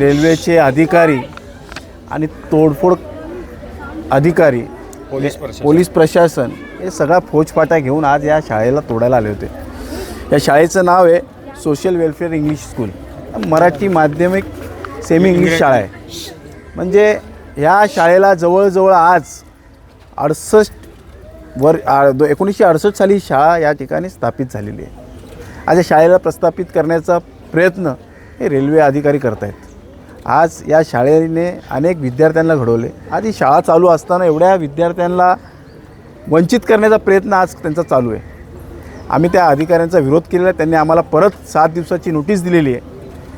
रेल्वेचे अधिकारी आणि तोडफोड अधिकारी पोलीस प्रशासन. पोलीस प्रशासन हे सगळा फौजफाटा घेऊन आज या शाळेला तोडायला आले होते. या शाळेचं नाव आहे social welfare English school. Marathi माध्यमिक सेमी इंग्लिश शाळा आहे. म्हणजे ह्या शाळेला जवळजवळ आज अडसष्ट वर दो एकोणीसशे अडुसष्ट साली शाळा या ठिकाणी स्थापित झालेली आहे. आज या शाळेला प्रस्थापित करण्याचा प्रयत्न हे रेल्वे अधिकारी करत आहेत आज या शाळेने अनेक विद्यार्थ्यांना घडवले. आज ही शाळा चालू असताना एवढ्या विद्यार्थ्यांना वंचित करण्याचा प्रयत्न आज त्यांचा चालू आहे. आम्ही त्या अधिकाऱ्यांचा विरोध केलेला आहे. त्यांनी आम्हाला परत सात दिवसाची नोटीस दिलेली आहे.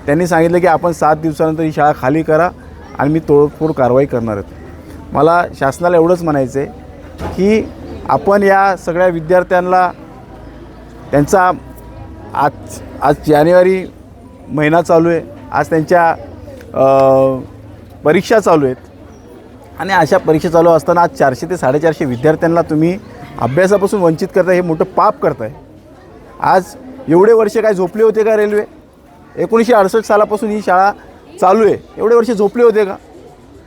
त्यांनी सांगितलं की आपण सात दिवसानंतर ही शाळा खाली करा आणि मी तोडफोड कारवाई करणार आहे. मला शासनाला एवढंच म्हणायचं आहे की आपण या सगळ्या विद्यार्थ्यांना त्यांचा आज आज जानेवारी महिना चालू आहे. आज त्यांच्या परीक्षा चालू आहेत. आणि अशा परीक्षा चालू असताना आज चारशे ते साडेचारशे विद्यार्थ्यांना तुम्ही अभ्यासापासून वंचित करताय हे मोठं पाप करताय. आज एवढे वर्ष काय झोपले होते का रेल्वे? एकोणीसशे अडुसष्ट सालापासून ही शाळा चालू आहे. एवढे वर्ष झोपले होते का?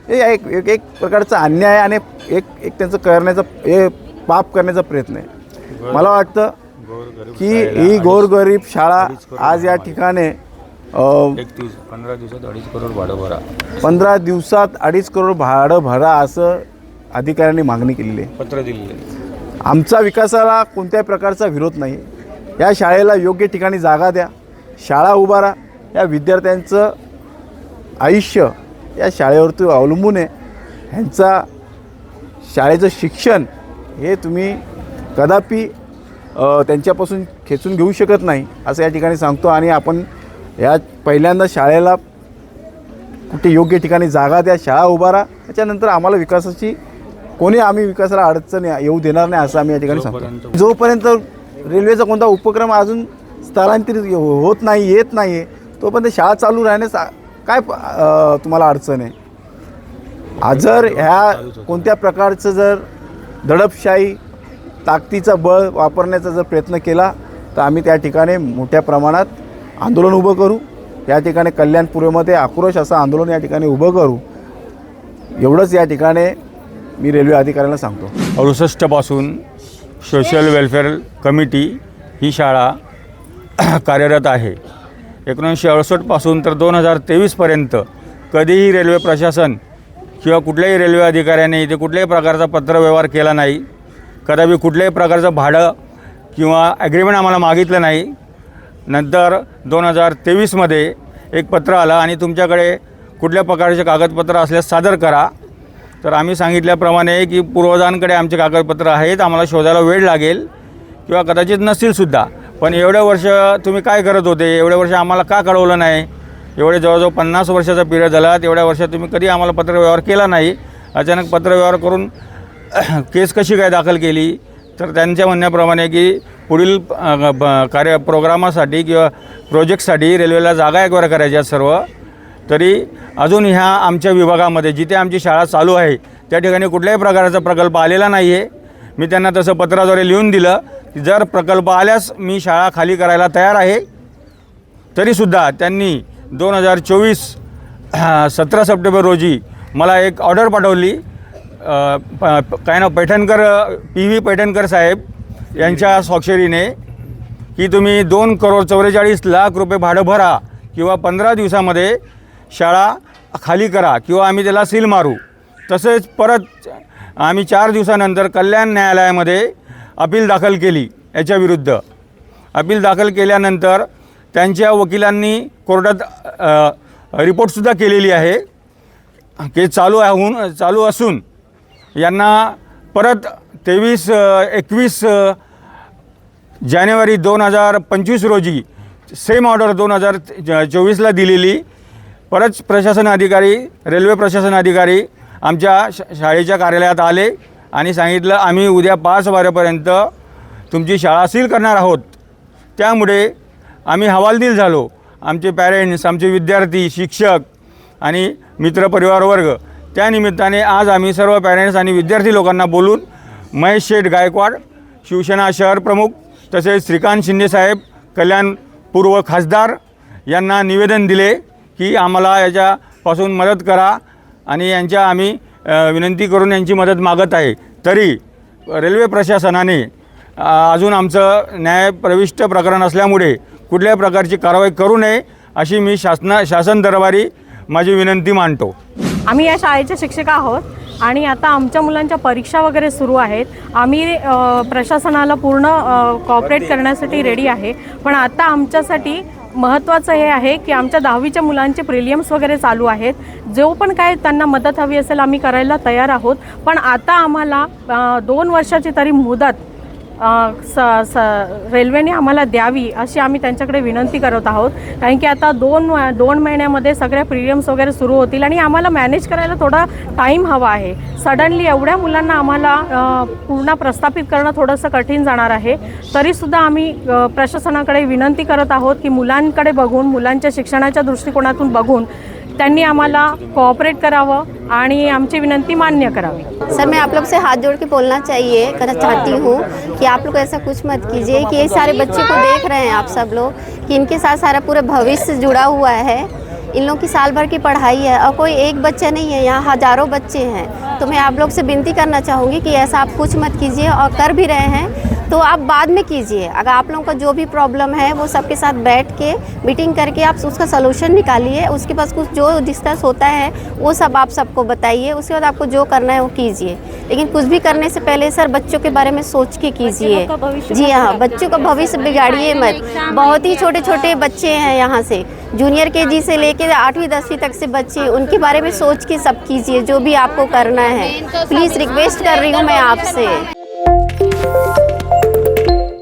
हे एक एक एक प्रकारचा अन्याय आणि एक एक त्यांचं करण्याचा हे पाप करण्याचा प्रयत्न आहे. मला वाटतं की ही गोरगरीब शाळा आज या ठिकाणी एक पंधरा दिवसात अडीच करोड भाडं भरा. पंधरा दिवसात अडीच करोड भाडं भरा असं अधिकाऱ्यांनी मागणी केलेली आहे. पत्र दिलेले आमचा विकासाला कोणत्याही प्रकारचा विरोध नाही. या शाळेला योग्य ठिकाणी जागा द्या शाळा उभारा या विद्यार्थ्यांचं आयुष्य या शाळेवरती अवलंबून आहे. ह्यांचा शाळेचं शिक्षण हे तुम्ही कदापि अ, त्यांच्यापासून खेचून घेऊ शकत नाही असं या ठिकाणी सांगतो. आणि आपण या पहिल्यांदा शाळेला कुठे योग्य ठिकाणी जागा द्या शाळा उभारा त्याच्यानंतर आम्हाला विकासाची कोणी आम्ही विकासाला अडचण येऊ देणार नाही असं आम्ही या ठिकाणी सांगतो. जोपर्यंत- रेल्वेचा कोणता उपक्रम अजून स्थलांतरित होत नाही येत नाही आहे तोपर्यंत शाळा चालू राहण्यास काय तुम्हाला अडचण आहे? आज जर ह्या कोणत्या प्रकारचं जर दडपशाही ताकदीचा बळ वापरण्याचा जर प्रयत्न केला तर आम्ही त्या ठिकाणी मोठ्या प्रमाणात आंदोलन उभं करू. या ठिकाणी कल्याणपूर्वेमध्ये आक्रोश असं आंदोलन या ठिकाणी उभं करू. एवढंच या ठिकाणी मी रेल्वे अधिकाऱ्यांना सांगतो. अडुसष्टपासून सोशल वेलफेअर कमिटी ही शाळा कार्यरत आहे. एकोणीसशे अडुसष्टपासून तर दोन हजार तेवीसपर्यंत कधीही रेल्वे प्रशासन किंवा कुठल्याही रेल्वे अधिकाऱ्याने इथे कुठल्याही प्रकारचा पत्रव्यवहार केला नाही. कदापि कुठल्याही प्रकारचं भाडं किंवा ॲग्रीमेंट आम्हाला मागितलं नाही. नंतर दोन हजार तेवीसमध्ये एक पत्र आलं आणि तुमच्याकडे कुठल्या प्रकारचे कागदपत्र असल्यास सादर करा. तर आम्ही सांगितल्याप्रमाणे की पूर्वजांकडे आमचे कागदपत्र आहेत आम्हाला शोधायला वेळ लागेल किंवा कदाचित नसतीलसुद्धा पण एवढ्या वर्ष तुम्ही काय करत होते? एवढ्या वर्ष आम्हाला का कळवलं नाही? एवढे जवळजवळ पन्नास वर्षाचा पिरियड झाला. तेवढ्या वर्षात तुम्ही कधी आम्हाला पत्रव्यवहार केला नाही? अचानक पत्रव्यवहार करून केस कशी काय दाखल केली? तर त्यांच्या म्हणण्याप्रमाणे की पुढील ब- कार्य प्रोग्रामासाठी किंवा प्रोजेक्टसाठी रेल्वेला जागा एकवार करायच्या सर्व. तरी अजून ह्या आमच्या विभागामध्ये जिथे आमची शाळा चालू आहे त्या ठिकाणी कुठल्याही प्रकारचा प्रकल्प आलेला नाही आहे मी त्यांना तसं पत्राद्वारे लिहून दिलं की जर प्रकल्प आल्यास मी शाळा खाली करायला तयार आहे. तरीसुद्धा त्यांनी दोन हजार चोवीस सतरा सप्टेंबर रोजी मला एक ऑर्डर पाठवली. प- काय ना पैठणकर पी व्ही पैठणकर साहेब. यांच्या स्वाक्षरीने की तुम्ही दोन करोड चौवेचाळीस लाख रुपये भाडं भरा किंवा पंधरा दिवसामध्ये शाळा खाली करा किंवा आम्ही त्याला सील मारू. तसेच परत आम्ही चार दिवसानंतर कल्याण न्यायालयामध्ये अपील दाखल केली याच्याविरुद्ध अपील दाखल केल्यानंतर त्यांच्या वकिलांनी कोर्टात रिपोर्टसुद्धा केलेली आहे केस चालू आहे होऊन चालू असून यांना परत तेवीस एकवीस जानेवारी दोन हजार पंचवीस रोजी सेम ऑर्डर दोन हजार चोवीसला दिलेली. परत प्रशासन अधिकारी रेल्वे प्रशासन अधिकारी आमच्या शाळेच्या कार्यालयात आले आणि सांगितलं आम्ही उद्या पाच वाजेपर्यंत तुमची शाळा सील करणार आहोत. त्यामुळे आम्ही हवालदिल झालो. आमचे पॅरेंट्स आमचे विद्यार्थी शिक्षक आणि मित्रपरिवार वर्ग त्यानिमित्ताने आज आम्ही सर्व पॅरेंट्स आणि विद्यार्थी लोकांना बोलून महेश शेठ गायकवाड शिवसेना शहर प्रमुख तसेच श्रीकांत शिंदेसाहेब कल्याण पूर्व खासदार यांना निवेदन दिले की आम्हाला याच्यापासून मदत करा आणि यांच्या आम्ही विनंती करून यांची मदत मागत आहे. तरी रेल्वे प्रशासनाने अजून आमचं न्यायप्रविष्ट प्रकरण असल्यामुळे कुठल्याही प्रकारची कारवाई करू नये अशी मी शासना शासन दरबारी माझी विनंती मांडतो आम्ही या शाळेचे शिक्षक आहोत. आणि आता आमच्या मुलांच्या परीक्षा वगैरे सुरू आहेत. आम्ही प्रशासनाला पूर्ण कॉपरेट करण्यासाठी रेडी आहे. पण आता आमच्यासाठी महत्त्वाचं हे आहे की आमच्या दहावीच्या मुलांचे प्रिलियम्स वगैरे चालू आहेत. जो पण काय त्यांना मदत हवी असेल आम्ही करायला तयार आहोत. पण आता आम्हाला दोन वर्षाची तरी मुदत स स रेल्वेने आम्हाला द्यावी अशी आम्ही त्यांच्याकडे विनंती करत आहोत. कारण की आता दोन दोन महिन्यामध्ये सगळ्या प्रिलियम्स वगैरे सुरू होतील आणि आम्हाला मॅनेज करायला थोडा टाईम हवा आहे. सडनली एवढ्या मुलांना आम्हाला पुन्हा पूर्ण प्रस्थापित करणं थोडंसं कठीण जाणार आहे. तरीसुद्धा आम्ही प्रशासनाकडे विनंती करत आहोत की मुलांकडे बघून मुलांच्या शिक्षणाच्या दृष्टिकोनातून बघून त्यांनी आम्हाला कोऑपरेट करावं आणि आमची विनंती मान्य करावी. सर, मैं आप लोग से हाथ जोड़ के बोलना चाहिए करना चाहती हूँ कि आप लोग ऐसा कुछ मत कीजिए कि ये सारे बच्चे को देख रहे हैं आप सब लोग कि इनके साथ सारा पूरा भविष्य जुड़ा हुआ है। इन लोग की साल भर की पढ़ाई है और कोई एक बच्चा नहीं है, यहाँ हज़ारों बच्चे हैं। तो मैं आप लोग से विनती करना चाहूँगी कि ऐसा आप कुछ मत कीजिए और कर भी रहे हैं। तो आप बाद में कीजिए। अगर आप लोगों का जो भी प्रॉब्लम है वो सबके साथ बैठ के मीटिंग करके आप उसका सलूशन निकालिए। उसके पास कुछ जो डिस्कस होता है वो सब आप सबको बताइए। उसके बाद आपको जो करना है वो कीजिए। लेकिन कुछ भी करने से पहले सर बच्चों के बारे में सोच के कीजिए। जी हाँ बच्चों का भविष्य बिगाड़िए मत। बहुत ही छोटे छोटे बच्चे हैं यहाँ से। जूनियर के जी से लेके आठवीं दसवीं तक से बच्चे उनके बारे में सोच के सब कीजिए जो भी आपको करना है। प्लीज़ रिक्वेस्ट कर रही हूँ मैं आपसे।